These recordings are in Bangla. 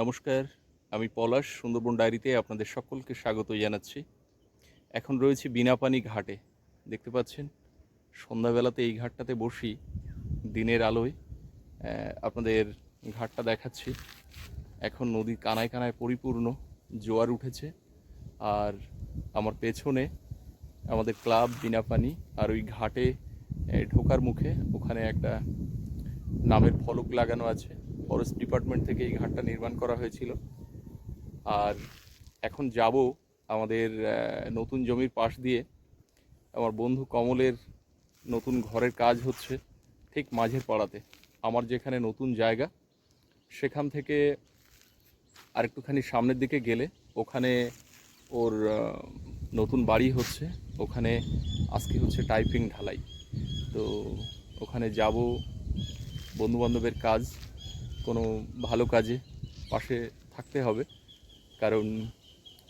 নমস্কার, আমি পলাশ, সুন্দরবন ডায়েরিতে আপনাদের সকলকে স্বাগত জানাচ্ছি। এখন রয়েছি বিনাপানি ঘাটে। দেখতে পাচ্ছেন, সন্ধ্যাবেলাতে এই ঘাটটাতে বসি, দিনের আলোয়। আপনাদের ঘাটটা দেখাচ্ছি। এখন নদী কানায় কানায় পরিপূর্ণ, জোয়ার উঠেছে। আর আমার পেছনে আমাদের ক্লাব বিনাপানি, আর ওই ঘাটে ঢোকার মুখে ওখানে একটা নামের ফলক লাগানো আছে। ফরেস্ট ডিপার্টমেন্ট থেকে এই ঘাটটা নির্মাণ করা হয়েছিল। আর এখন যাব আমাদের নতুন জমির পাশ দিয়ে। আমার বন্ধু কমলের নতুন ঘরের কাজ হচ্ছে ঠিক মাঝের পাড়াতে। আমার যেখানে নতুন জায়গা, সেখান থেকে আরেকটুখানি সামনের দিকে গেলে ওখানে ওর নতুন বাড়ি হচ্ছে। ওখানে আজকে হচ্ছে টাইপিং ঢালাই। তো ওখানে যাব, বন্ধুবান্ধবের কাজ কোনো ভালো কাজে পাশে থাকতে হবে। কারণ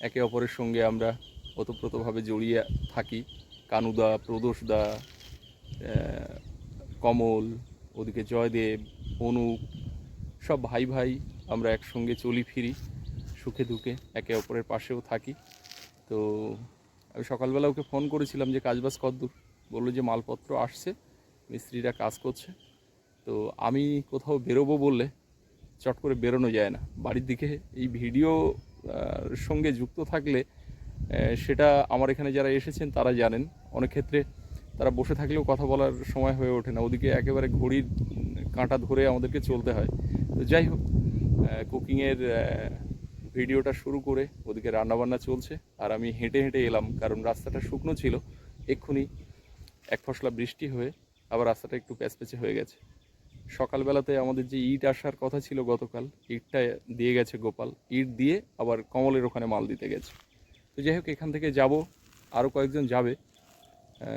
একে অপরের সঙ্গে আমরা ওতপ্রোতভাবে জড়িয়ে থাকি। কানুদা, প্রদোষদা কমল, ওদিকে জয়দেব অনুপ সব ভাই ভাই আমরা একসঙ্গে চলি ফিরি, সুখে দুঃখে একে অপরের পাশেও থাকি। তো আমি সকালবেলা ওকে ফোন করেছিলাম যে কাজবাজ কদ্দূর বলল যে, মালপত্র আসছে, মিস্ত্রিরা কাজ করছে। তো আমি কোথাও বেরোবো বললে চট করে বেরোনো যায় না। বাড়ির দিকে এই ভিডিও সঙ্গে যুক্ত থাকলে সেটা আমার এখানে যারা এসেছেন তারা জানেন। অনেক ক্ষেত্রে তারা বসে থাকলেও কথা বলার সময় হয়ে ওঠে না। ওদিকে একেবারে ঘড়ির কাঁটা ধরে আমাদেরকে চলতে হয়। তো যাই হোক কুকিংয়ের ভিডিওটা শুরু করে ওদিকে রান্নাবান্না চলছে। আর আমি হেঁটে হেঁটে এলাম, কারণ রাস্তাটা শুকনো ছিল। এক্ষুনি এক ফসলা বৃষ্টি হয়ে আবার রাস্তাটা একটু প্যাচপ্যাচে হয়ে গেছে। সকালবেলাতে আমাদের যে ইট আসার কথা ছিল গতকাল, ইটটা দিয়ে গেছে গোপাল। ইট দিয়ে আবার কমলের ওখানে মাল দিতে গেছে। তো যাই হোক, এখান থেকে যাব আরও কয়েকজন যাবে।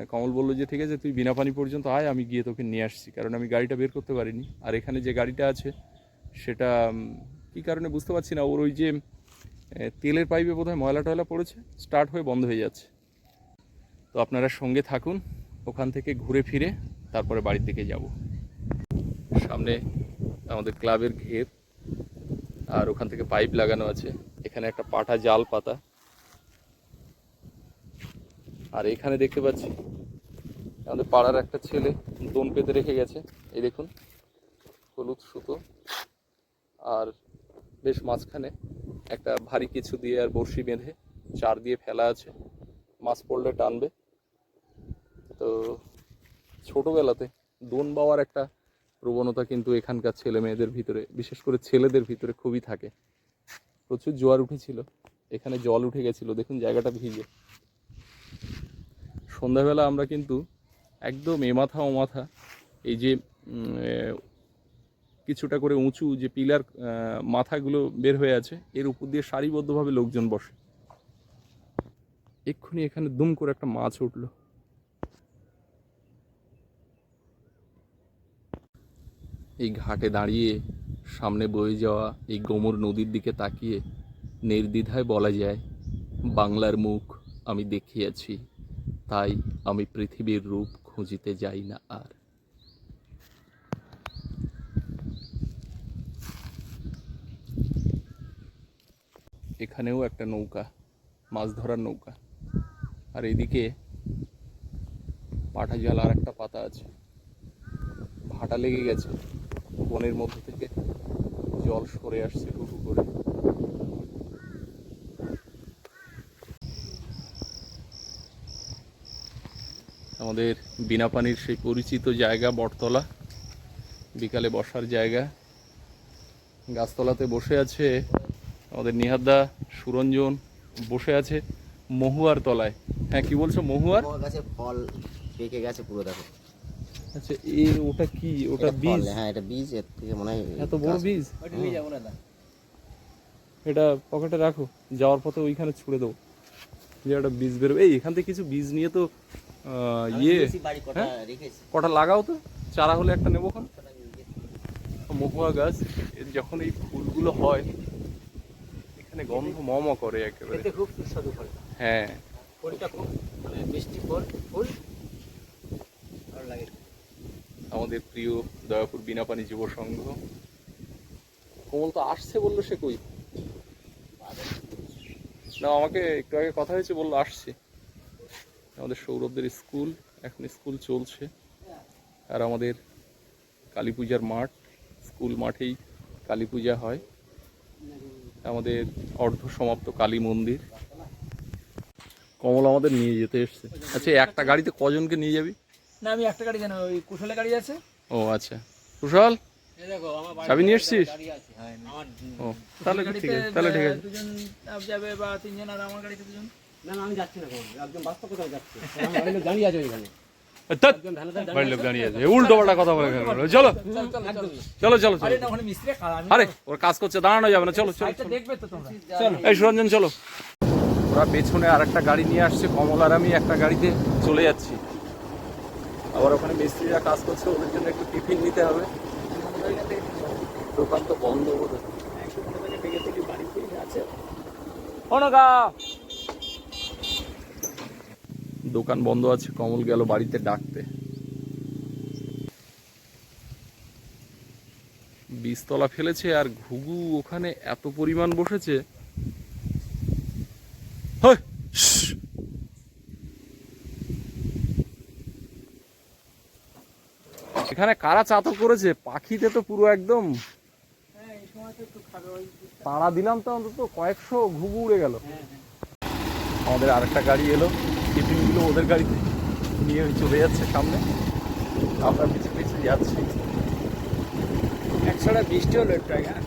কমল বলল যে, ঠিক আছে, তুই বিনা পানি পর্যন্ত আয়, আমি গিয়ে তোকে নিয়ে আসছি। কারণ আমি গাড়িটা বের করতে পারিনি। আর এখানে যে গাড়িটা আছে, সেটা কী কারণে বুঝতে পারছি না। ওর ওই যে তেলের পাইপে বোধহয় ময়লা টয়লা পড়েছে, স্টার্ট হয়ে বন্ধ হয়ে যাচ্ছে। তো আপনারা সঙ্গে থাকুন, ওখান থেকে ঘুরে ফিরে, তারপরে বাড়ির দিকে যাব। সামনে আমাদের ক্লাবের ঘের, আর ওখান থেকে পাইপ লাগানো আছে। এখানে একটা পাটা জাল পাতা। আর এখানে দেখতে পাচ্ছি, আমাদের পাড়ার একটা ছেলে দোন পেতে রেখে গেছে। এই দেখুন, হলুদ সুতো। আর বেশ মাঝখানে একটা ভারী কিছু দিয়ে আর বড়শি বেঁধে চার দিয়ে ফেলা আছে। মাছ পড়লে টানবে। তো ছোটবেলাতে দোন বাওয়ার একটা প্রবণতা কিন্তু এখানকার ছেলে মেয়েদের ভিতরে, বিশেষ করে ছেলেদের ভিতরে খুবই থাকে। প্রচুর জোয়ার উঠেছিল, এখানে জল উঠে গেছিল, দেখুন জায়গাটা ভিজে। সন্ধ্যাবেলা আমরা কিন্তু একদম এ মাথা ও মাথা, এই যে কিছুটা করে উঁচু যে পিলার মাথাগুলো বের হয়ে আছে, এর উপর দিয়ে সারিবদ্ধভাবে লোকজন বসে। এক্ষুনি এখানে দুম করে একটা মাছ উঠল। এই ঘাটে দাঁড়িয়ে, সামনে বয়ে যাওয়া এই গোমর নদীর দিকে তাকিয়ে নির্দ্বিধায় বলা যায়, বাংলার মুখ আমি দেখিয়াছি, তাই আমি পৃথিবীর রূপ খুঁজিতে যাই না আর। এখানেও একটা নৌকা, মাছ ধরার নৌকা, আর এদিকে পাঠা জাল আর একটা পাতা আছে। ভাটা লেগে গেছে। বনের মধ্যে থেকে জল সরে আসছে টুকু করে। আমাদের বিনা পানির সেই পরিচিত জায়গা, বটতলা। বিকালে বসার জায়গা। গাছতলাতে বসে আছে আমাদের নিহাদ্দা সুরঞ্জন। বসে আছে মহুয়ার তলায়। হ্যাঁ কি বলছো মহুয়ার গাছে ফল পেকে গেছে পুরো দেখো। আচ্ছা এর ওটা কি? ওটা বীজ? হ্যাঁ এটা বীজ এর থেকে মনে হয় এত বড় বীজ? এটা পকেটে রাখো যাওয়ার পথে ওইখানে ছুড়ে দেবো। যে একটা বীজ বেরোবে। এই এখান থেকে কিছু বীজ নিয়ে তো ইয়ে কটা হ্যাঁ? কটা লাগাও তো চারা হলে একটা নেব খন মহুয়া গাছ এর যখন এই ফুলগুলো হয় এখানে গন্ধ ম ম করে একেবারে। খুব সুস্বাদু ফল। হ্যাঁ। ফলটা খুব মানে মিষ্টি ফল ফুল। ভালো লাগে। আমাদের প্রিয় দয়াপুর বিনাপানি যুব সংঘ। কোমল তো আসছে বলল সে কই? না আমাকে একটু আগে কথা হয়েছে বলল আসছে। আমাদের সৌরভদের স্কুল এখন স্কুল চলছে। আর আমাদের কালী পূজার মাঠ স্কুল মাঠেই কালী পূজা হয়। আমাদের অর্ধ সমাপ্ত কালী মন্দির। কমল আমাদের নিয়ে যেতে এসছে। আচ্ছা একটা গাড়িতে কজনকে নিয়ে যাবি? না আমি একটা গাড়ি জানো ওই কুশলে গাড়ি আছে। ও আচ্ছা। কুশল? চাবি নিয়ে এসছিস? গাড়ি আছে আমার ও তাহলে ঠিক আছে তাহলে ঠিক আছে। দুজন যাবে বা তিনজন আর আমার গাড়িতে দুজন? না না আমি যাচ্ছি না একদম বাস্তব কোথাও যাচ্ছি। আমার বাড়ির লোক দাঁড়িয়ে আছে ওইখানে। ধ্যাৎ, একজন ভ্যানে দাঁড়িয়ে বাড়ির লোক দাঁড়িয়ে আছে। উল্টো পাল্টা কথা বলে চলো চলো। চলো আরে চলো না ওখানে মিস্ত্রি খাওয়া আমি আরে ওর কাজ করছে দাঁড়ানো যাবে না। চলো চলো সাইডটা দেখবে তো তোমরা। চলো। এই সুরঞ্জন চলো। ওরা পেছনে আর একটা গাড়ি নিয়ে আসছে কমলার আমি একটা গাড়িতে চলে যাচ্ছি। আবার ওখানে মিস্ত্রিরা কাজ করছে ওদের জন্য একটু টিফিন নিতে হবে। দোকান তো বন্ধ বোধ দোকান বন্ধ আছে কমল গেল বাড়িতে ডাকতে। বীজতলা ফেলেছে আর ঘুঘু ওখানে এত পরিমাণ বসেছে। হয়, এখানে কারা চাতক করেছে? পাখিতে তো পুরো একদম। হ্যাঁ তাড়া দিলাম তো অন্তত কয়েকশো ঘুঘু উড়ে গেল। আমাদের আরেকটা গাড়ি এলো। টিফিনগুলো ওদের গাড়িতে। নিয়ে চলে যাচ্ছে সামনে। আমরা পিছিয়ে পিছিয়ে যাচ্ছি। একশোটা বৃষ্টি হলো একটু আগে হ্যাঁ।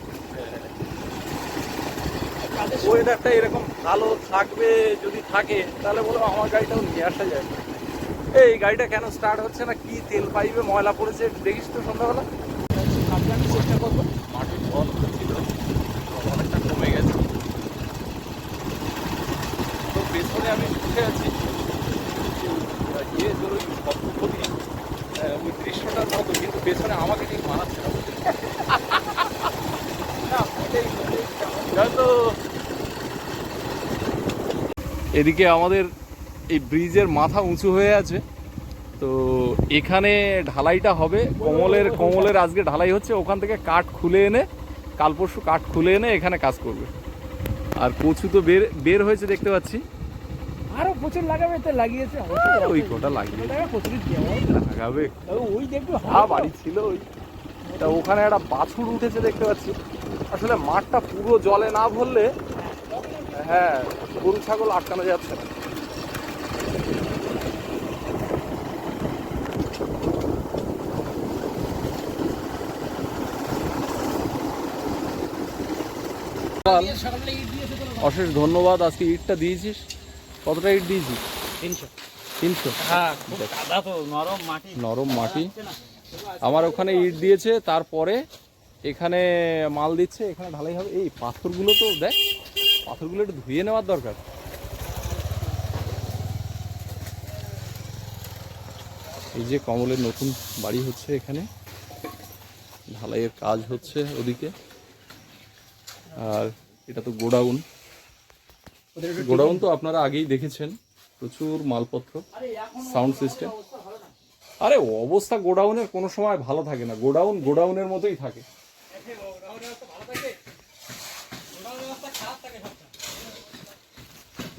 ওয়েদারটা এরকম ভালো থাকবে যদি থাকে তাহলে বলো আমার গাড়িটাও নিয়ে আসা যায়। এই গাড়িটা কেন স্টার্ট হচ্ছে না? কি তেল পাইপে ময়লা পড়েছে দেখিস তো সন্ধ্যাবেলা। আমি চেষ্টা করব মাটির জল ছিল অনেকটা কমে গেছে। তো পেছনে আমি উঠে আছি। ইয়ে ওই দৃশ্যটার মতো কিন্তু পেছনে আমাকে ঠিক মানাচ্ছে না। এদিকে আমাদের এই ব্রিজের মাথা উঁচু হয়ে আছে। তো এখানে ঢালাইটা হবে। কমলের কমলের আজকে ঢালাই হচ্ছে। ওখান থেকে কাঠ খুলে এনে কাল পরশু কাঠ খুলে এনে এখানে কাজ করবে। আর কচু তো বের বের হয়েছে দেখতে পাচ্ছি। আরও প্রচুর লাগাবে তো লাগিয়েছে। ওই কটা লাগিয়ে লাগাবে। ওই দেখব হ্যাঁ বাড়ি ছিল ওই। তা ওখানে একটা বাছুর উঠেছে দেখতে পাচ্ছি। আসলে মাঠটা পুরো জলে না ভরলে হ্যাঁ গরু ছাগল আটকানো যাচ্ছে না সকালে ইট দিয়েছে তো অশেষ ধন্যবাদ আজকে ইটটা দিয়েছিস? কতটা ইট দিয়েছিস? তিনশো। তিনশো? হ্যাঁ তো নরম মাটি। নরম মাটি। আমার ওখানে ইট দিয়েছে তারপরে এখানে মাল দিচ্ছে এখানে ঢালাই হবে। এই পাথরগুলো তো দেখ পাথরগুলো একটু ধুয়ে নেওয়ার দরকার। এই যে কমলের নতুন বাড়ি হচ্ছে এখানে। ঢালাইয়ের কাজ হচ্ছে ওদিকে। আর এটা তো গোডাউন। গোডাউন তো আপনারা আগেই দেখেছেন প্রচুর মালপত্র সাউন্ড সিস্টেম। আরে অবস্থা গোডাউনের কোনো সময় ভালো থাকে না। গোডাউন গোডাউনের মতোই থাকে।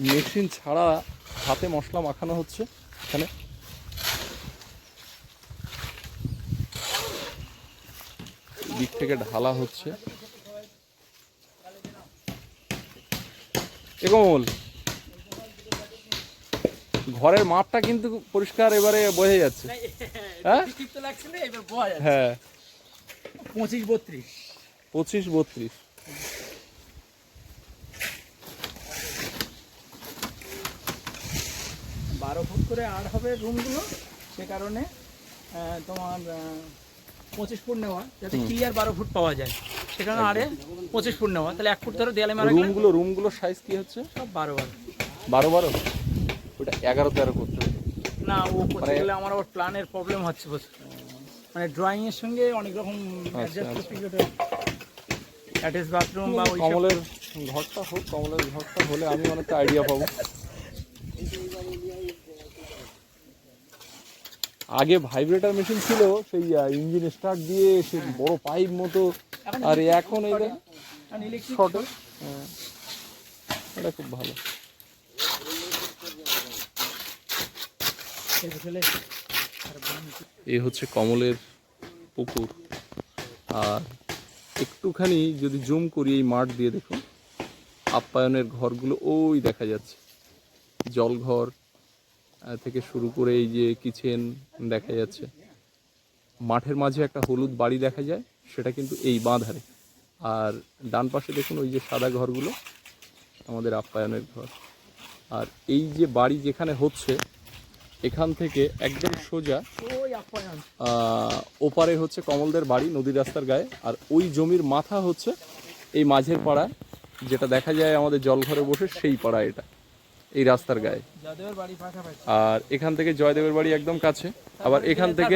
মেশিন ছাড়া হাতে মশলা মাখানো হচ্ছে এখানে। দিক থেকে ঢালা হচ্ছে। এ কমল। ঘরের মাপটা কিন্তু পরিষ্কার এবারে বোঝা যাচ্ছে। হ্যাঁ? বোঝা যাচ্ছে। হ্যাঁ। পঁচিশ বত্রিশ। পঁচিশ বত্রিশ। বারো ফুট করে আট হবে রুমগুলো সে কারণে তোমার পঁচিশ ফুট নেওয়া যাতে ক্লিয়ার বারো ফুট পাওয়া যায়। সে কারণে আরে পঁচিশ ফুট নেওয়া। তাহলে এক ফুট ধরে দেয়ালে মারা গেলে। রুমগুলো রুমগুলোর সাইজ কি হচ্ছে? সব বারো বারো। বারো বারো? ওটা এগারো তেরো করতে না ও করতে মানে- গেলে আমার আবার প্ল্যানের প্রবলেম হচ্ছে বুঝছ? মানে ড্রয়িং এর সঙ্গে অনেক রকম অ্যাডজাস্ট করতে অ্যাটাচ বাথরুম বা ওই কমলের ঘরটা হোক কমলের ঘরটা হলে আমি অনেকটা আইডিয়া পাবো। আগে ভাইব্রেটার মেশিন ছিল সেই ইঞ্জিন স্টার্ট দিয়ে সেই বড় পাইপ মতো আর এখন এই শর্টে হ্যাঁ। এটা খুব ভালো। এই হচ্ছে কমলের পুকুর। আর একটুখানি যদি জুম করি এই মাঠ দিয়ে দেখুন আপ্যায়নের ঘরগুলো ওই দেখা যাচ্ছে। জলঘর থেকে শুরু করে এই যে কিচেন দেখা যাচ্ছে। মাঠের মাঝে একটা হলুদ বাড়ি দেখা যায়। সেটা কিন্তু এই বাঁধারে। আর ডান পাশে দেখুন ওই যে সাদা ঘরগুলো আমাদের আপ্যায়নের ঘর। আর এই যে বাড়ি যেখানে হচ্ছে এখান থেকে একদম সোজা ওপারে হচ্ছে কমলদের বাড়ি নদী রাস্তার গায়ে। আর ওই জমির মাথা হচ্ছে এই মাঝের পাড়া যেটা দেখা যায় আমাদের জলঘরে বসে সেই পাড়া এটা এই রাস্তার গায়ে। আর এখান থেকে জয়দেবের বাড়ি একদম কাছে। আবার এখান থেকে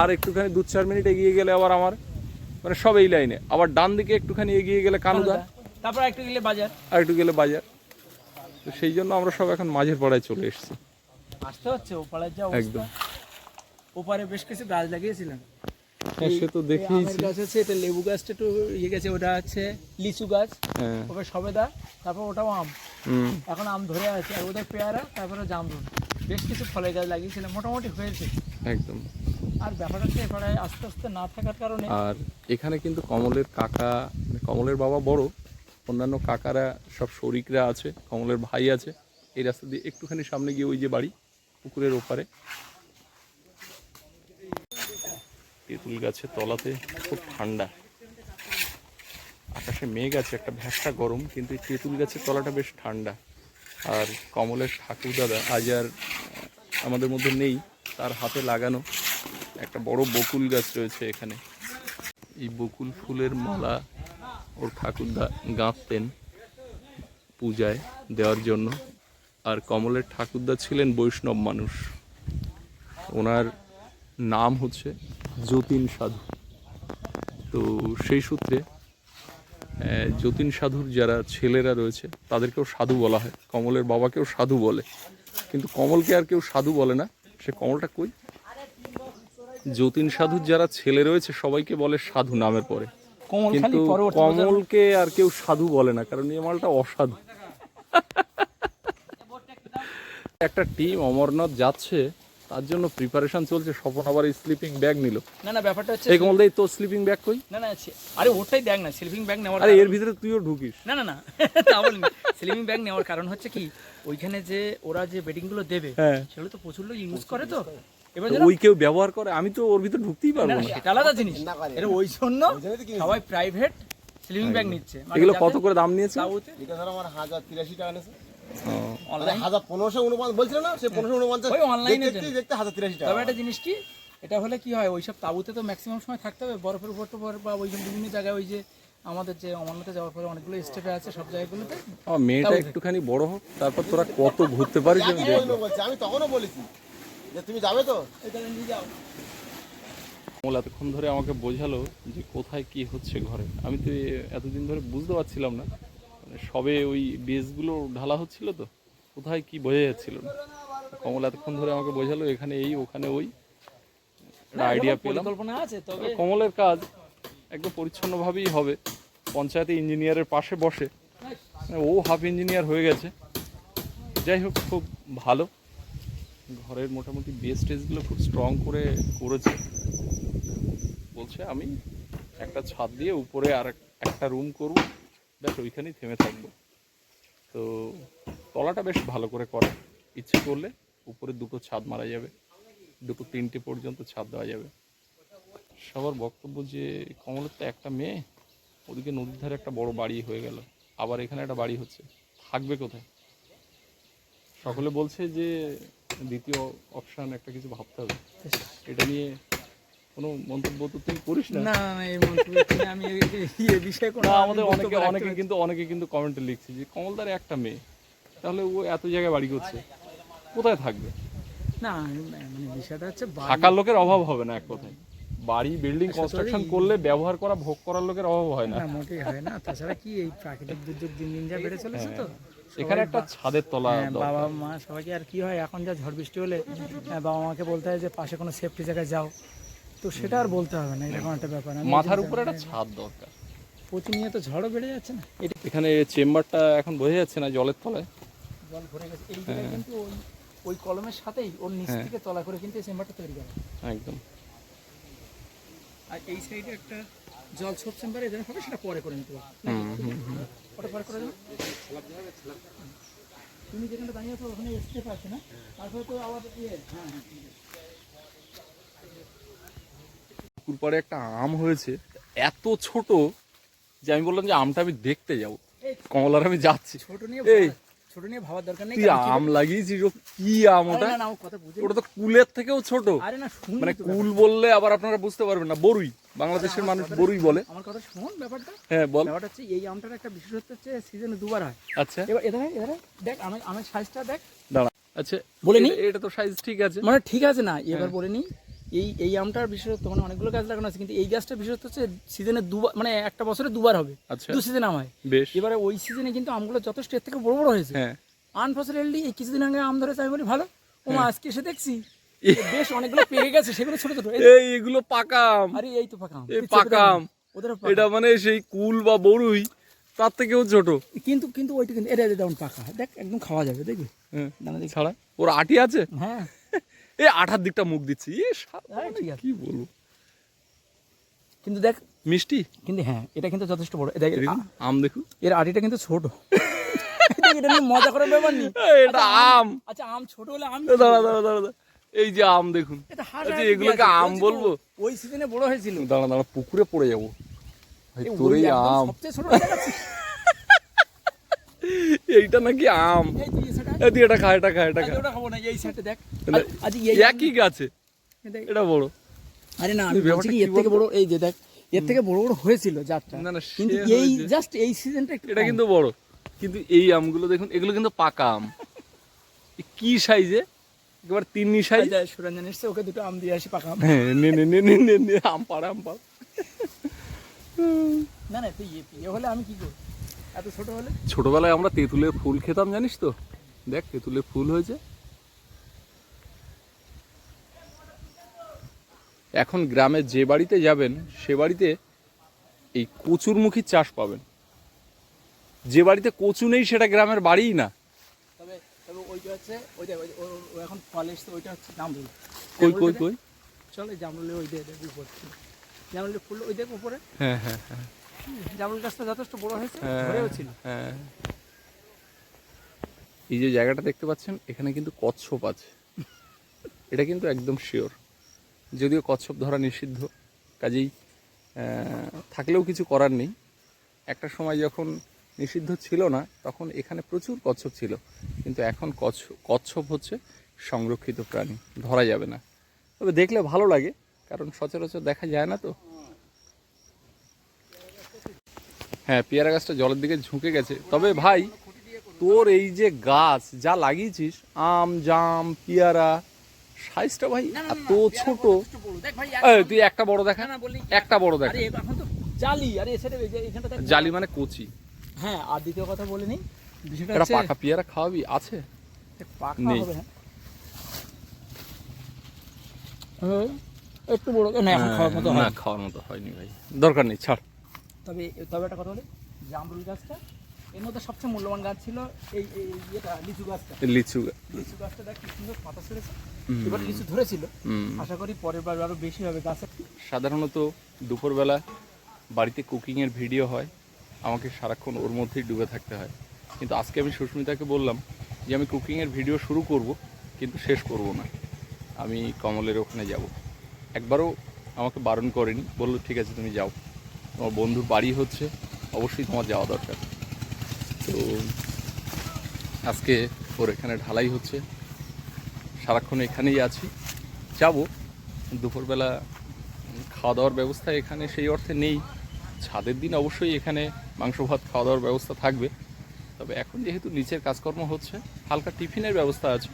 আর একটুখানি দু চার মিনিট এগিয়ে গেলে আবার আমার। মানে সব এই লাইনে। আবার ডান দিকে একটুখানি এগিয়ে গেলে কানুদা তারপর একটু গেলে বাজার। আর একটু গেলে বাজার। তো সেই জন্য আমরা সব এখন মাঝের পাড়ায় চলে এসেছি। আসতে হচ্ছে ওপারের যা একদম। ওপারে বেশ কিছু গাছ লাগিয়েছিলাম। হ্যাঁ সে তো এই দেখেইছি গাছ আছে এটা লেবু গাছটা একটু ইয়ে গেছে ওটা আছে লিচু গাছ হ্যাঁ। ওপরে সবেদা তারপর ওটাও আম। হুম। এখন আম ধরে আছে আর ওদের পেয়ারা তারপরে জামরুল। বেশ কিছু ফলের গাছ লাগিয়েছিলাম মোটামুটি হয়েছে। একদম। আর ব্যাপারটা আস্তে আস্তে না থাকার কারণে আর এখানে কিন্তু কমলের কাকা, কমলের বাবা বড়, অন্যান্য কাকারা সব শরিকরা আছে, কমলের ভাই আছে। এই রাস্তা দিয়ে একটুখানি সামনে গিয়ে ওই যে বাড়ি, পুকুরের ওপারে। তেঁতুল গাছের তলাতে খুব ঠান্ডা। আকাশে মেঘ আছে, একটা ভ্যাসটা গরম, কিন্তু এই তেঁতুল গাছের তলাটা বেশ ঠান্ডা। আর কমলের ঠাকুর দাদা আজ আর আমাদের মধ্যে নেই, তার হাতে লাগানো। একটা বড় বকুল গাছ রয়েছে এখানে। এই বকুল ফুলের মালা ওর ঠাকুরদা গাঁথতেন পূজায় দেওয়ার জন্য। আর কমলের ঠাকুরদা ছিলেন বৈষ্ণব মানুষ। ওনার নাম হচ্ছে যতীন সাধু। তো সেই সূত্রে যতীন সাধুর যারা ছেলেরা রয়েছে, তাদেরকেও সাধু বলা হয়। কমলের বাবাকেও সাধু বলে। কিন্তু কমলকে আর কেউ সাধু বলে না। সে কমলটা কই? যতীন সাধুর যারা ছেলে রয়েছে সবাইকে বলে সাধু নামের পরে। কিন্তু কমলকে আর কেউ সাধু বলে না কারণ এই মালটা অসাধু। একটা টিম অমরনাথ যাচ্ছে তার জন্য প্রিপারেশন চলছে। স্বপন আবার স্লিপিং ব্যাগ নিল। না না ব্যাপারটা হচ্ছে এই কমল দেই তোর স্লিপিং ব্যাগ কই? না না আছে- আরে ওটাই দেখ না স্লিপিং ব্যাগ নেওয়ার আরে এর ভিতরে তুইও ঢুকিস। না না না তা বলিনি। স্লিপিং ব্যাগ নেওয়ার কারণ হচ্ছে কি ওইখানে যে ওরা যে বেডিংগুলো দেবে হ্যাঁ। সেগুলো তো প্রচুর লোক ইউজ করে তো। এবার ওই কেউ ব্যবহার করে আমি তো ওর ভিতরে ঢুকতেই পারব না, সেটা আলাদা জিনিস। এটা ওই জন্য সবাই প্রাইভেট স্লিপিং ব্যাগ নিচ্ছে। মানে এগুলো কত করে দাম নিয়েছে? এটা ধর আমার হাজার তিরাশি টাকা নেছে ও, মানে অনলাইন হাজার পনেরোশো উনপঞ্চাশ বলছিল না সে পনেরোশো উনপঞ্চাশ ওই online দেখতে হাজার তিরাশি টাকা। তবে একটা জিনিস কি এটা হলে কি হয় ওইসব তাঁবুতে তো ম্যাক্সিমাম সময় থাকতে হবে বরফের উপর টুপর বা ওই বিভিন্ন জায়গায় ওই যে আমাদের যে অমরনাথে যাওয়ার পরে অনেকগুলো স্টেপে আছে সব জায়গাগুলোতে মেয়েটা একটুখানি বড় হোক তারপর তোরা কত ঘুরতে পারিস আমি তখনও বলেছি যে তুমি যাবে তো? কমল এতক্ষণ ধরে আমাকে বোঝালো যে কোথায় কি হচ্ছে ঘরে। আমি তো এতদিন ধরে বুঝতে পারছিলাম না। মানে সবে ওই বেসগুলো ঢালা হচ্ছিল তো কোথায় কি বোঝা যাচ্ছিল না। কমল এতক্ষণ ধরে আমাকে বোঝালো এখানে এই ওখানে ওই। আইডিয়া পেলাম। আছে তবে কমলের কাজ একদম পরিচ্ছন্নভাবেই হবে। পঞ্চায়েতে ইঞ্জিনিয়ারের পাশে বসে। মানে ও হাফ ইঞ্জিনিয়ার হয়ে গেছে। যাই হোক খুব ভালো। ঘরের মোটামুটি বেস টেসগুলো খুব স্ট্রং করে করেছে। বলছে, আমি একটা ছাদ দিয়ে উপরে আর একটা রুম করব। ব্যাস, ওইখানেই থেমে থাকব। তো তলাটা বেশ ভালো করে করা। ইচ্ছে করলে উপরে দুটো ছাদ মারা যাবে। দুটো তিনটে পর্যন্ত ছাদ দেওয়া যাবে। সবার বক্তব্য যে কমলের তো একটা মেয়ে, ওদিকে নদীর ধারে একটা বড় বাড়ি হয়ে গেল। আবার এখানে একটা বাড়ি হচ্ছে। থাকবে কোথায়? সকলে বলছে যে দ্বিতীয় অপশন একটা কিছু ভাবতে হবে। এটা নিয়ে কোনো মন্তব্য তো তুই করিস না? না না এই মন্তব্য আমি এই- বিষয়ে কোনো আমাদের অনেকে অনেকে কিন্তু অনেকে কিন্তু কমেন্টে লিখছে যে কমলদার একটা মেয়ে তাহলে ও এত জায়গায় বাড়ি করছে কোথায় থাকবে? না মানে বিষয়টা হচ্ছে থাকার লোকের অভাব হবে না এক কথায়। বাড়ি বিল্ডিং কনস্ট্রাকশন করলে ব্যবহার করা ভোগ করার লোকের অভাব হয় না। না মোটেই হয় না। তাছাড়া কি এই প্রাকৃতিক দুর্যোগ দিন দিন যা বেড়ে চলেছে তো? এখানে একটা ছাদের তলা হ্যাঁ। বাবা মা সবাইকে আর কি হয় এখন যা ঝড় বৃষ্টি হলে হ্যাঁ, বাবা মাকে বলতে হয় যে পাশে কোনো সেফটি জায়গায় যাও। তো সেটা আর বলতে হবে না এরকম একটা ব্যাপার। মাথার উপরে একটা ছাদ দরকার। প্রতিনিয়ত ঝড়ও বেড়ে যাচ্ছে না? এটা এখানে চেম্বারটা এখন বোঝা যাচ্ছে না জলের তলায়। জল ভরে গেছে। এই কিন্তু ওই ওই কলমের সাথেই ওর নিচ হ্যাঁ। থেকে তলা করে কিন্তু এই চেম্বারটা তৈরি করা। একদম। আর এই সাইডে একটা জল ছোপ চেম্বার এদের হবে সেটা পরে করে নিতে পারবে ওটা পরে করে দেবো। তুমি যেখানে দাঁড়িয়ে আছো ওখানে স্টেপ আছে না? তারপরে তো আবার ইয়ে হ্যাঁ হ্যাঁ পুকুর পাড়ে একটা আম হয়েছে এত ছোট যে আমি বললাম যে আমটা আমি দেখতে যাব। কমলার আমি যাচ্ছি। ছোট নিয়ে এই। ভাবা- ছোট নিয়ে ভাবার দরকার নেই তুই আম লাগিয়েছিস কি আম ওটা? না, না, ও কথা বুঝে ওটা তো কুলের থেকেও ছোট। আরে না শুন মানে কুল বললে আবার আপনারা বুঝতে পারবেন না বরুই। বাংলাদেশের মানুষ বরুই বলে। আমার কথা ব্যাপারটা। হ্যাঁ বল। ব্যাপারটা হচ্ছে এই আমটার একটা বিশেষত্ব হচ্ছে সিজনে দুবার হয়। আচ্ছা। এবার দেখ আমি আমার সাইজটা দেখ। দাঁড়া। আচ্ছা বলে নি? এটা- এটা তো সাইজ ঠিক আছে। মানে ঠিক আছে না এবার হ্যাঁ। বলে নি। এই এই আমটার বিশেষত্ব মানে অনেকগুলো গাছ লাগানো আছে কিন্তু এই গাছটা বিশেষত্ব হচ্ছে সিজনে দুবার মানে একটা বছরে দুবার হবে। আচ্ছা। দু সিজন আম হয়। এবারে ওই সিজনে কিন্তু আমগুলো যথেষ্ট এর থেকে বড় বড় হয়েছে। হ্যাঁ। আনফর্চুনেটলি এই কিছুদিন আগে আম ধরেছে আমি বলি ভালো। ও হ্যাঁ। আজকে এসে দেখছি বেশ অনেকগুলো পেয়ে গেছে সেগুলো ছোট ছোট। এই- এগুলো পাকা আম। আরে এই তো পাকা এই পাকা আম। ওদেরও এটা মানে সেই কুল বা বরুই তার থেকেও ছোট। কিন্তু কিন্তু ওইটা কিন্তু এটা যেমন পাকা দেখ একদম খাওয়া যাবে দেখবি? হ্যাঁ। দানা ছাড়া? ওর আটি আছে? হ্যাঁ। এই আঠার দিকটা মুখ দিচ্ছি। আছে। কি বলব? কিন্তু দেখ মিষ্টি? কিন্তু হ্যাঁ এটা কিন্তু যথেষ্ট বড়। দেখ আম দেখুন। এর আটিটা কিন্তু ছোট। এটা নিয়ে মজা করার ব্যাপার নেই। এটা আম আচ্ছা আম ছোট হলে আম দাঁড়া দাঁড়া দাঁড়া। এই যে আম দেখুন। আচ্ছা, এগুলোকে আম বলব? ওই সিজনে বড় হয়েছিল। দাঁড়া দাঁড়া পুকুরে পড়ে যাব। তোর এই আম। হয়ে। এইটা নাকি আম? তুই এ এটা খা এটা খা এটা খা। ওটা খাব না এই সাইডে দেখ। আজ- একই গাছে। এটা বড়। আরে না আমি বলছি এর থেকে বড় এই যে দেখ এর থেকে বড় বড় হয়েছিল না, না, কিন্তু এই জাস্ট এই সিজনটা এটা কিন্তু বড়। কিন্তু এই আমগুলো দেখুন এগুলো কিন্তু পাকা আম। কি সাইজে? একেবারে তিন্নি সাইজ। আচ্ছা, সুরঞ্জন এসছে ওকে দুটো আম দিয়ে আসি পাকা আম। হ্যাঁ নে নে নে নে নে নে আম পাড় আম পাড়। না না তুই ইয়ে ইয়ে হলে আমি কি করব? এত ছোট হলে? ছোটবেলায় আমরা তেঁতুলের ফুল খেতাম জানিস তো? দেখ তেঁতুলের ফুল হয়েছে। এখন গ্রামে যে বাড়িতে যাবেন সে বাড়িতে এই কচুরমুখীর চাষ পাবেন। যে বাড়িতে কচু নেই সেটা গ্রামের বাড়িই না। তবে তবে ওইটা হচ্ছে ওই যে ও এখন ওইটা হচ্ছে জামরুল। কই কই কই? চল এই জামরুলে ওই দিয়ে দেখ উপর। জামরুলের ফুল ওই দেখ উপরে। হ্যাঁ হ্যাঁ হ্যাঁ। জামরুল গাছটা যথেষ্ট বড় হয়েছে হ্যাঁ। ধরেও ছিল। হ্যাঁ। এই যে জায়গাটা দেখতে পাচ্ছেন, এখানে কিন্তু কচ্ছপ আছে। এটা কিন্তু একদম শিওর যদিও কচ্ছপ ধরা নিষিদ্ধ, কাজেই থাকলেও কিছু করার নেই। একটা সময় যখন নিষিদ্ধ ছিল না, তখন এখানে প্রচুর কচ্ছপ ছিল। কিন্তু এখন কচ্ছপ কচ্ছপ হচ্ছে সংরক্ষিত প্রাণী, ধরা যাবে না। তবে দেখলে ভালো লাগে, কারণ সচরাচর দেখা যায় না তো। হ্যাঁ পেয়ারা গাছটা জলের দিকে ঝুঁকে গেছে। তবে ভাই তোর এই যে গাছ যা লাগিয়েছিস আম জাম পেয়ারা সাইজটা ভাই এত ছোট। তুই একটা বড় দেখা একটা বড় দেখা। জালি আরে দেখ। জালি মানে কচি। হ্যাঁ আর দ্বিতীয় কথা বলে নি বিষয়টা পাকা পেয়ারা খাওয়াবি? আছে? পাকা হবে হ্যাঁ। হ্যাঁ, একটু বড় না এখন খাওয়ার মতো না খাওয়ার মতো হয়নি ভাই। দরকার নেই ছাড়। তবে তবে একটা কথা বলি জামরুল গাছটা এর মধ্যে সবচেয়ে মূল্যবান গাছ ছিল এই ইয়েটা লিচু গাছটা। লিচু লিচু গাছটা দেখ কি সুন্দর পাতা ছেড়েছে এবার লিচু ধরেছিল। আশা করি পরের বার আরও বেশি হবে গাছে। সাধারণত দুপুরবেলা বাড়িতে কুকিংয়ের ভিডিও হয় আমাকে সারাক্ষণ ওর মধ্যেই ডুবে থাকতে হয়। কিন্তু আজকে আমি সুস্মিতাকে বললাম যে আমি কুকিংয়ের ভিডিও শুরু করব কিন্তু শেষ করব না। আমি কমলের ওখানে যাব। একবারও আমাকে বারণ করেনি বলল ঠিক আছে তুমি যাও। তোমার বন্ধুর বাড়ি হচ্ছে অবশ্যই তোমার যাওয়া দরকার। তো আজকে ওর এখানে ঢালাই হচ্ছে। সারাক্ষণ এখানেই আছি। যাব। দুপুরবেলা খাওয়া দাওয়ার ব্যবস্থা এখানে সেই অর্থে নেই। ছাদের দিন অবশ্যই এখানে মাংস, ভাত খাওয়া দাওয়ার ব্যবস্থা থাকবে। তবে এখন যেহেতু নিচের কাজকর্ম হচ্ছে, হালকা টিফিনের ব্যবস্থা আছে।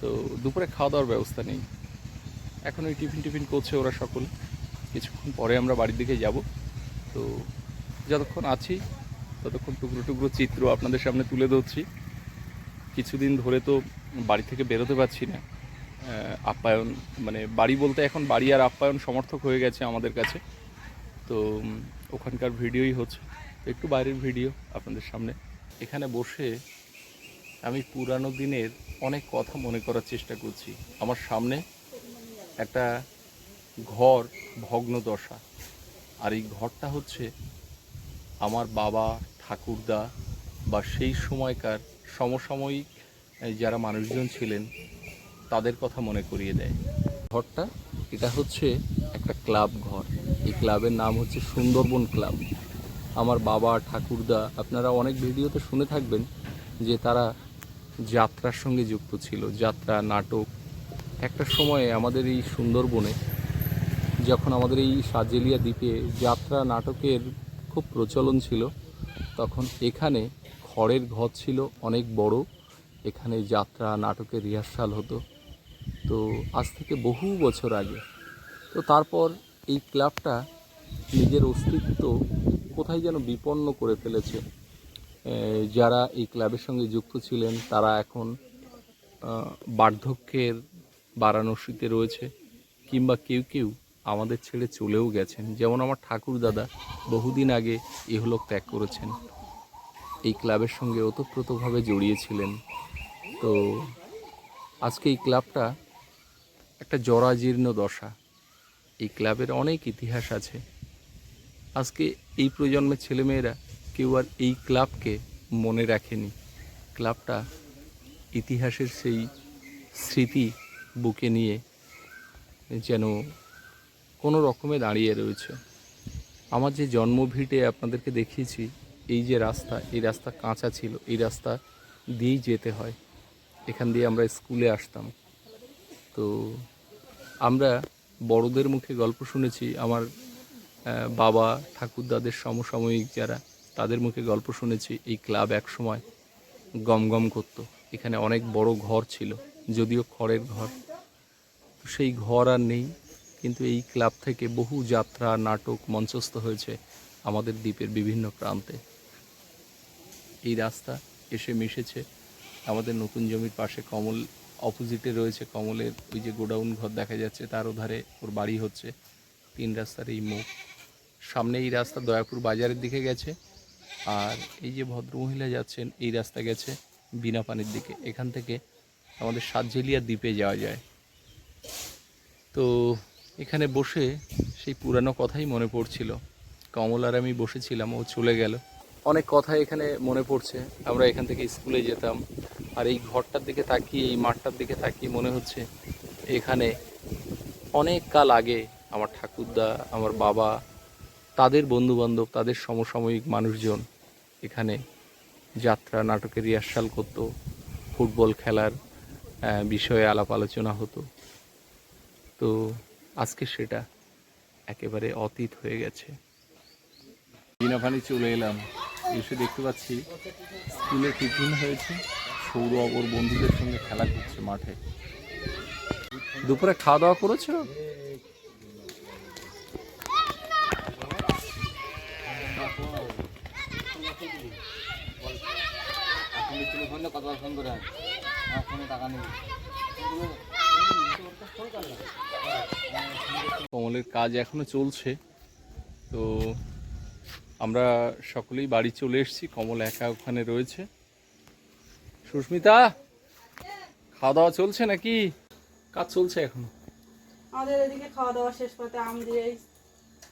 তো দুপুরে খাওয়া দাওয়ার ব্যবস্থা নেই। এখন ওই টিফিন টিফিন করছে ওরা সকলে। কিছুক্ষণ পরে আমরা বাড়ির দিকে যাব। তো যতক্ষণ আছি ততক্ষণ টুকরো টুকরো চিত্র আপনাদের সামনে তুলে ধরছি। কিছুদিন ধরে তো বাড়ি থেকে বেরোতে পারছি না। আপ্যায়ন মানে বাড়ি বলতে এখন বাড়ি আর আপ্যায়ন সমর্থক হয়ে গেছে আমাদের কাছে। তো ওখানকার ভিডিওই হচ্ছে। একটু বাইরের ভিডিও আপনাদের সামনে। এখানে বসে আমি পুরানো দিনের অনেক কথা মনে করার চেষ্টা করছি। আমার সামনে একটা ঘর ভগ্ন দশা আর এই ঘরটা হচ্ছে আমার বাবা ঠাকুরদা বা সেই সময়কার সমসাময়িক যারা মানুষজন ছিলেন, তাদের কথা মনে করিয়ে দেয়। ঘরটা, এটা হচ্ছে একটা ক্লাব ঘর। এই ক্লাবের নাম হচ্ছে সুন্দরবন ক্লাব। আমার বাবা, ঠাকুরদা, আপনারা অনেক ভিডিওতে শুনে থাকবেন যে তারা যাত্রার সঙ্গে যুক্ত ছিল। যাত্রা, নাটক। একটা সময়ে আমাদের এই সুন্দরবনে যখন আমাদের এই সাজেলিয়া দ্বীপে যাত্রা, নাটকের খুব প্রচলন ছিল তখন এখানে খড়ের ঘর ছিল অনেক বড়। এখানে যাত্রা, নাটকের রিহার্সাল হতো। তো আজ থেকে বহু বছর আগে। তো তারপর এই ক্লাবটা নিজের অস্তিত্ব কোথায় যেন বিপন্ন করে ফেলেছে। যারা এই ক্লাবের সঙ্গে যুক্ত ছিলেন, তারা এখন বার্ধক্যের বারাণসীতে রয়েছে। কিংবা কেউ কেউ আমাদের ছেড়ে চলেও গেছেন। যেমন আমার ঠাকুর দাদা বহুদিন আগে ইহলোক ত্যাগ করেছেন। এই ক্লাবের সঙ্গে ওতপ্রোতভাবে জড়িয়েছিলেন। তো আজকে এই ক্লাবটা একটা জরাজীর্ণ দশা। এই ক্লাবের অনেক ইতিহাস আছে। আজকে এই প্রজন্মের ছেলেমেয়েরা কেউ আর এই ক্লাবকে মনে রাখেনি। ক্লাবটা ইতিহাসের সেই স্মৃতি বুকে নিয়ে যেন কোনো রকমে দাঁড়িয়ে রয়েছে। আমার যে জন্মভিটে আপনাদেরকে দেখিয়েছি, এই যে রাস্তা, এই রাস্তা কাঁচা ছিল, এই রাস্তা দিয়েই যেতে হয়। এখান দিয়ে আমরা স্কুলে আসতাম। তো আমরা বড়দের মুখে গল্প শুনেছি, আমার বাবা, ঠাকুরদাদের সমসাময়িক যারা, তাদের মুখে গল্প শুনেছি, এই ক্লাব এক সময় গম গম করতো। এখানে অনেক বড় ঘর ছিল, যদিও খড়ের ঘর। সেই ঘর আর নেই। কিন্তু এই ক্লাব থেকে বহু যাত্রা, নাটক মঞ্চস্থ হয়েছে আমাদের দ্বীপের বিভিন্ন প্রান্তে। এই রাস্তা এসে মিশেছে আমাদের নতুন জমির পাশে কমল অপোজিটে রয়েছে কমলের ওই যে গোডাউন ঘর দেখা যাচ্ছে, তার ওধারে ওর বাড়ি হচ্ছে। তিন রাস্তার এই মুখ সামনে এই রাস্তা দয়াপুর বাজারের দিকে গেছে আর এই যে ভদ্রমহিলা যাচ্ছেন, এই রাস্তা গেছে বিনা পানির দিকে। এখান থেকে আমাদের সাতঝেলিয়া দ্বীপে যাওয়া যায়। তো এখানে বসে সেই পুরানো কথাই মনে পড়ছিল। কমল আর আমি বসেছিলাম, ও চলে গেল। অনেক কথা এখানে মনে পড়ছে। আমরা এখান থেকে স্কুলে যেতাম, আর এই ঘরটার দিকে তাকিয়ে, এই মাঠটার দিকে তাকিয়ে মনে হচ্ছে এখানে অনেক কাল আগে আমার ঠাকুরদা, আমার বাবা, তাদের বন্ধুবান্ধব, তাদের সমসাময়িক মানুষজন এখানে যাত্রা, নাটকের রিহার্সাল করতো, ফুটবল খেলার বিষয়ে আলাপ আলোচনা হতো। তো আজকে সেটা একেবারে অতীত হয়ে গেছে। বিনাপানি চলে এলাম। এসে দেখতে পাচ্ছি স্কুলে টিফিন হয়েছে। সৌরভ ওর বন্ধুদের সঙ্গে খেলা করছে মাঠে। দুপুরে খাওয়া দাওয়া করেছ? কতবার ফোন করে আমার ফোনে টাকা নেই। কমলের কাজ এখনও চলছে। তো আমরা সকলেই বাড়ি চলে এসেছি কমল একা ওখানে রয়েছে। সুস্মিতা খাওয়া দাওয়া চলছে নাকি? কাজ চলছে এখনও। আমাদের এদিকে খাওয়া দাওয়া শেষ করতে আম দিয়ে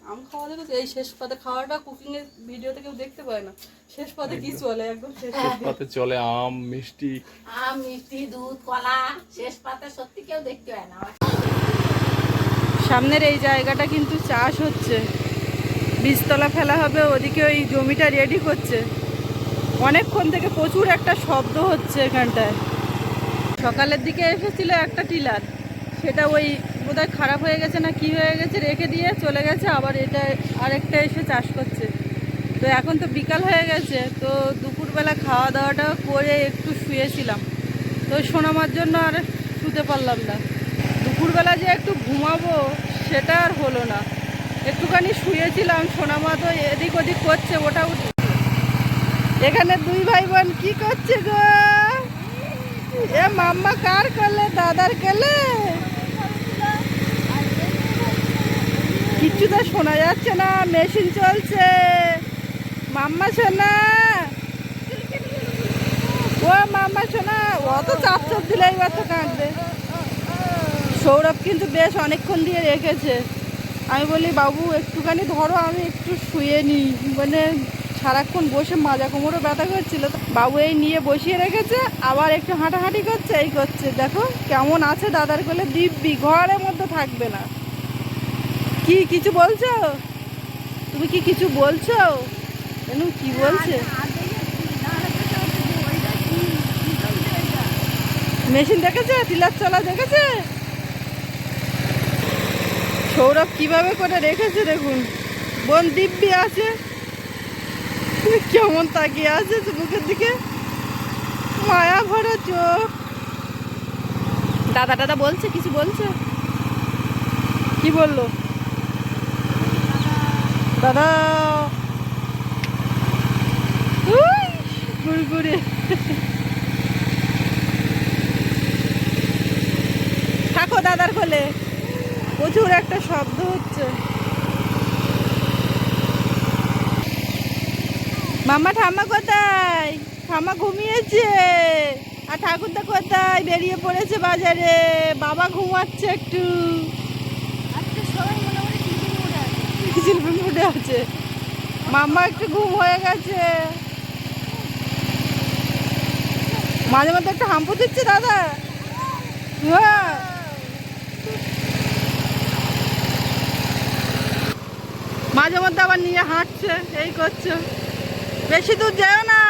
আম খাওয়া দেখো এই শেষ পাতে খাওয়াটা কুকিং এর ভিডিওতে কেউ দেখতে পায় না। শেষ পাতে কি চলে একদম শেষ পাতে। চলে আম মিষ্টি। আম মিষ্টি দুধ কলা শেষ পাতে সত্যি কেউ দেখতে পায় না সামনের এই জায়গাটা কিন্তু চাষ হচ্ছে। বীজতলা ফেলা হবে ওদিকে ওই জমিটা রেডি করছে অনেকক্ষণ থেকে প্রচুর একটা শব্দ হচ্ছে এখানটায়। সকালের দিকে এসেছিল একটা টিলার। সেটা ওই বোধহয় খারাপ হয়ে গেছে না কি হয়ে গেছে রেখে দিয়ে চলে গেছে, আবার এটা আরেকটা এসে চাষ করছে। তো এখন তো বিকাল হয়ে গেছে, তো দুপুরবেলা খাওয়া দাওয়াটা করে একটু শুয়েছিলাম। তো শোনামার জন্য আর শুতে পারলাম না। দুপুরবেলা যে একটু ঘুমাবো সেটা আর হলো না। একটুখানি শুয়েছিলাম, সোনামা তো এদিক ওদিক করছে, ওটা এখানে দুই ভাই বোন কি করছে গো? এ মাম্মা কার করলে দাদার কেলে? কিচ্ছু তো শোনা যাচ্ছে না, মেশিন চলছে। মাম্মা শোনা ও মাম্মা শোনা অত চাপ চাপ দিলে এবার তো কাঁদবে। সৌরভ কিন্তু বেশ অনেকক্ষণ দিয়ে রেখেছে আমি বলি, বাবু, একটুখানি ধরো, আমি একটু শুয়ে নিই। মানে সারাক্ষণ বসে মাজা কোমরও ব্যথা করছিল। বাবু এই নিয়ে বসিয়ে রেখেছে, আবার একটু হাঁটাহাঁটি করছে, এই করছে। দেখো, কেমন আছে দাদার কোলে, দিব্যি, ঘরের মধ্যে থাকবে না। কি কিছু বলছো? তুমি কি কিছু বলছো? এনু, কি বলছে? মেশিন দেখেছে? টিলার চলা দেখেছে? সৌরভ কীভাবে করে রেখেছে দেখুন। বোন দিব্যি আছে। কেমন তাকিয়ে আছে মুখের দিকে। মায়া ভরা চোখ। দাদা দাদা বলছে, কিছু বলছে? কি বলল? দাদা। গুড়গুড়ে। থাকো দাদার কোলে। প্রচুর একটা শব্দ হচ্ছে। মামা ঠাম্মা কোথায়? ঠাম্মা ঘুমিয়েছে। আর ঠাকুরদা কোথায়? বেরিয়ে পড়েছে বাজারে। বাবা ঘুমাচ্ছে একটু। ফুটে আছে। মাম্মা একটু ঘুম হয়ে গেছে। মাঝে মধ্যে একটা হাম্পু দিচ্ছে, দাদা। হ্যাঁ। মাঝে মধ্যে আবার নিয়ে হাঁটছে, এই করছে। বেশি দূর যেও না।